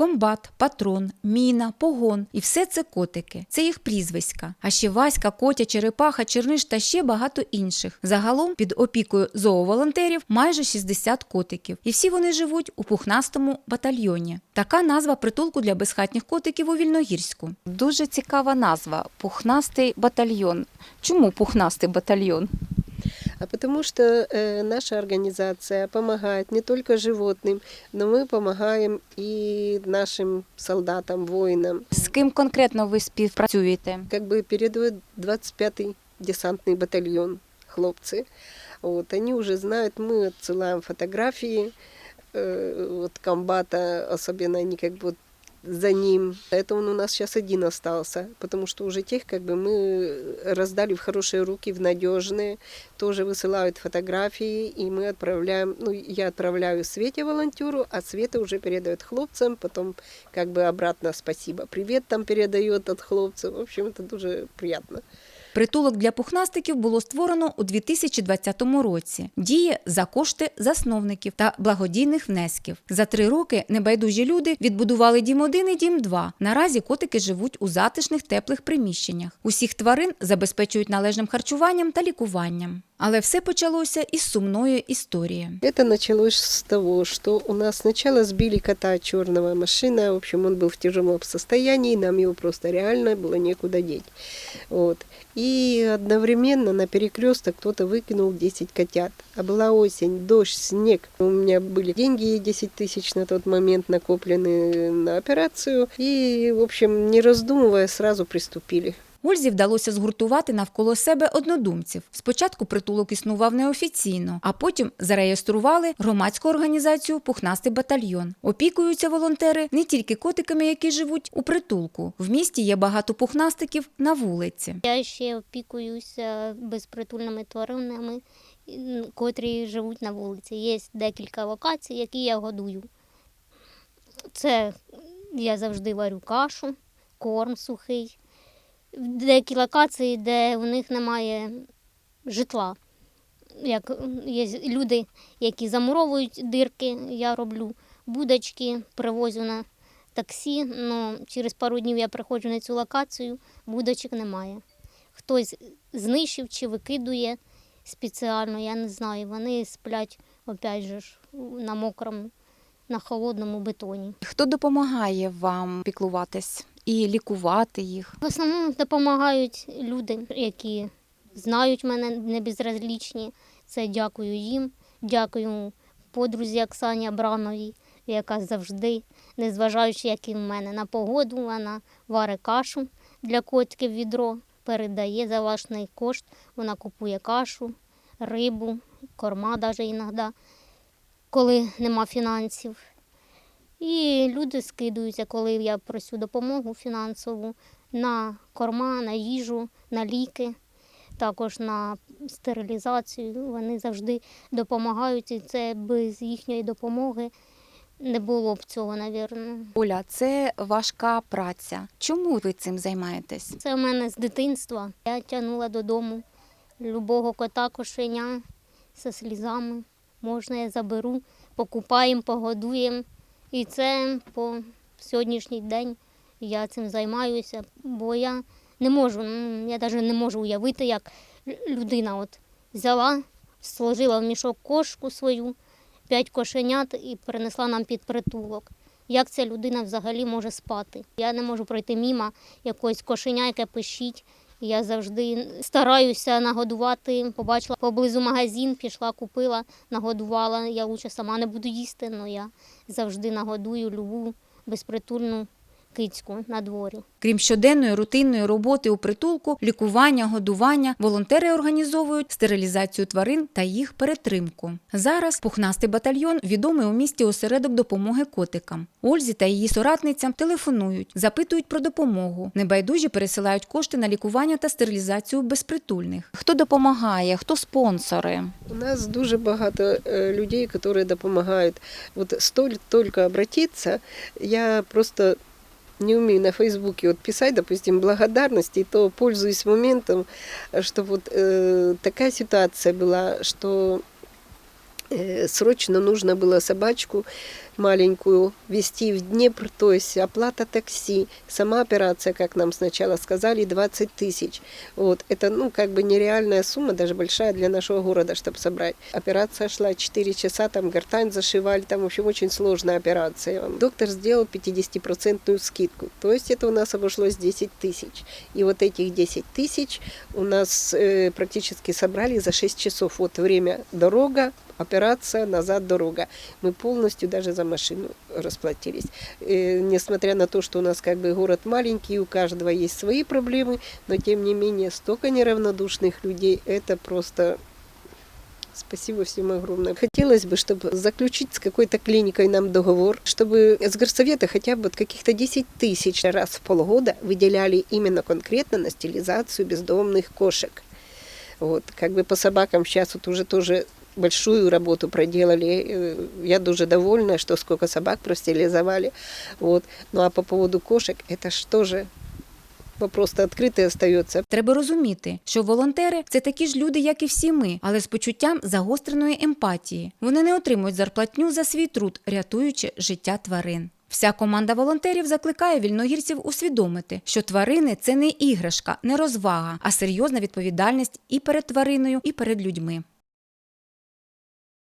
комбат, патрон, міна, погон. І все це котики. Це їх прізвиська. А ще Васька, Котя, Черепаха, Черниш та ще багато інших. Загалом під опікою зооволонтерів майже 60 котиків. І всі вони живуть у пухнастому батальйоні. Така назва притулку для безхатніх котиків у Вільногірську. Дуже цікава назва пухнастий батальйон. Чому пухнастий батальйон? А потому что э, наша организация помогает не только животным, но мы помогаем и нашим солдатам, воинам. З ким конкретно ви співпрацюєте? Как бы передает 25-й десантный батальон хлопцы. Вот, они уже знают, мы отсылаем фотографии э, вот комбата, особенно они как бы за ним. Это он у нас сейчас один остался, потому что уже тех как бы мы раздали в хорошие руки, в надежные, тоже высылают фотографии, и мы отправляем, ну, я отправляю Свете волонтеру, а Света уже передает хлопцам, потом как бы обратно спасибо, привет там передает от хлопцев. В общем, это дуже приятно. Притулок для пухнастиків було створено у 2020 році. Діє за кошти засновників та благодійних внесків. За три роки небайдужі люди відбудували дім 1 і дім 2. Наразі котики живуть у затишних теплих приміщеннях. Усіх тварин забезпечують належним харчуванням та лікуванням. Але все почалося із сумної історії. Это началось с того, что у нас сначала сбили кота черного машина, в общем, он был в тяжелом состоянии, нам его просто реально было некуда деть. Вот. И одновременно на перекресток кто-то выкинул 10 котят. А была осень, дождь, снег. У меня были деньги 10 тысяч на тот момент накоплены на операцию. И, в общем, не раздумывая, сразу приступили. Ользі вдалося згуртувати навколо себе однодумців. Спочатку притулок існував неофіційно, а потім зареєстрували громадську організацію Пухнастий батальйон. Опікуються волонтери не тільки котиками, які живуть у притулку. В місті є багато пухнастиків на вулиці. Я ще опікуюся безпритульними тваринами, котрі живуть на вулиці. Є декілька локацій, які я годую. Це я завжди варю кашу, корм сухий. Деякі локації, де у них немає житла. Як є люди, які замуровують дирки, я роблю будочки, привозю на таксі. Ну, через пару днів я приходжу на цю локацію, будочок немає. Хтось знищив чи викидує спеціально, я не знаю. Вони сплять, опять же, на мокрому, на холодному бетоні. Хто допомагає вам піклуватись і лікувати їх? В основному допомагають люди, які знають мене не безразлічні. Це дякую їм, дякую подрузі Оксані Абрановій, яка завжди, незважаючи, як і в мене, на погоду, вона варить кашу для котиків відро, передає за власний кошт, вона купує кашу, рибу, корма навіть іноді, коли нема фінансів. І люди скидуються, коли я просю допомогу фінансову на корма, на їжу, на ліки, також на стерилізацію. Вони завжди допомагають, і це без їхньої допомоги не було б цього, напевно. Оля, це важка праця. Чому ви цим займаєтесь? Це в мене з дитинства. Я тягнула додому любого кота, кошеня зі слізами. Можна, я заберу, покупаємо, погодуємо. І це по сьогоднішній день я цим займаюся, бо я не можу, я навіть не можу уявити, як людина от взяла, сложила в мішок кошку свою, п'ять кошенят і принесла нам під притулок. Як ця людина взагалі може спати? Я не можу пройти мімо якогось кошеня, яке пищить. Я завжди стараюся нагодувати. Побачила поблизу магазин, пішла, купила, нагодувала. Я лучше сама не буду їсти, але я завжди нагодую любу безпритульну кицьку на дворі. Крім щоденної рутинної роботи у притулку, лікування, годування, волонтери організовують стерилізацію тварин та їх перетримку. Зараз пухнастий батальйон відомий у місті осередок допомоги котикам. Ользі та її соратницям телефонують, запитують про допомогу. Небайдужі пересилають кошти на лікування та стерилізацію безпритульних. Хто допомагає, хто спонсори? У нас дуже багато е, людей, які допомагають. Вот столь только обратиться, я просто не умею на Фейсбуке вот писать, допустим, благодарности, то пользуюсь моментом, что вот э, такая ситуация была, что э, срочно нужно было собачку маленькую везти в Днепр, то есть оплата такси, сама операция, как нам сначала сказали, 20 тысяч. Вот. Это, ну, как бы нереальная сумма, даже большая для нашего города, чтобы собрать. Операция шла 4 часа, там гортань зашивали, там, в общем, очень сложная операция. Доктор сделал 50% скидку, то есть это у нас обошлось 10 тысяч. И вот этих 10 тысяч у нас э, практически собрали за 6 часов. Вот время дорога, операция, назад дорога. Мы полностью даже за машину расплатились. Э, несмотря на то, что у нас как бы город маленький, у каждого есть свои проблемы, но тем не менее столько неравнодушных людей, это просто Спасибо всем огромное. Хотелось бы, чтобы заключить с какой-то клиникой нам договор, чтобы с горсовета хотя бы каких-то 10 тысяч раз в полгода выделяли именно конкретно на стилизацию бездомных кошек. Вот, как бы по собакам сейчас вот уже тоже большую работу проделали. Э, Я дуже довольна, что сколько собак простерилизовали. Вот. Ну а по поводу кошек, это что же? Вопрос-то открытый остается. Треба розуміти, що волонтери це такі ж люди, як і всі ми, але з почуттям загостреної емпатії. Вони не отримують зарплатню за свій труд, рятуючи життя тварин. Вся команда волонтерів закликає вільногірців усвідомити, що тварини це не іграшка, не розвага, а серйозна відповідальність і перед твариною, і перед людьми.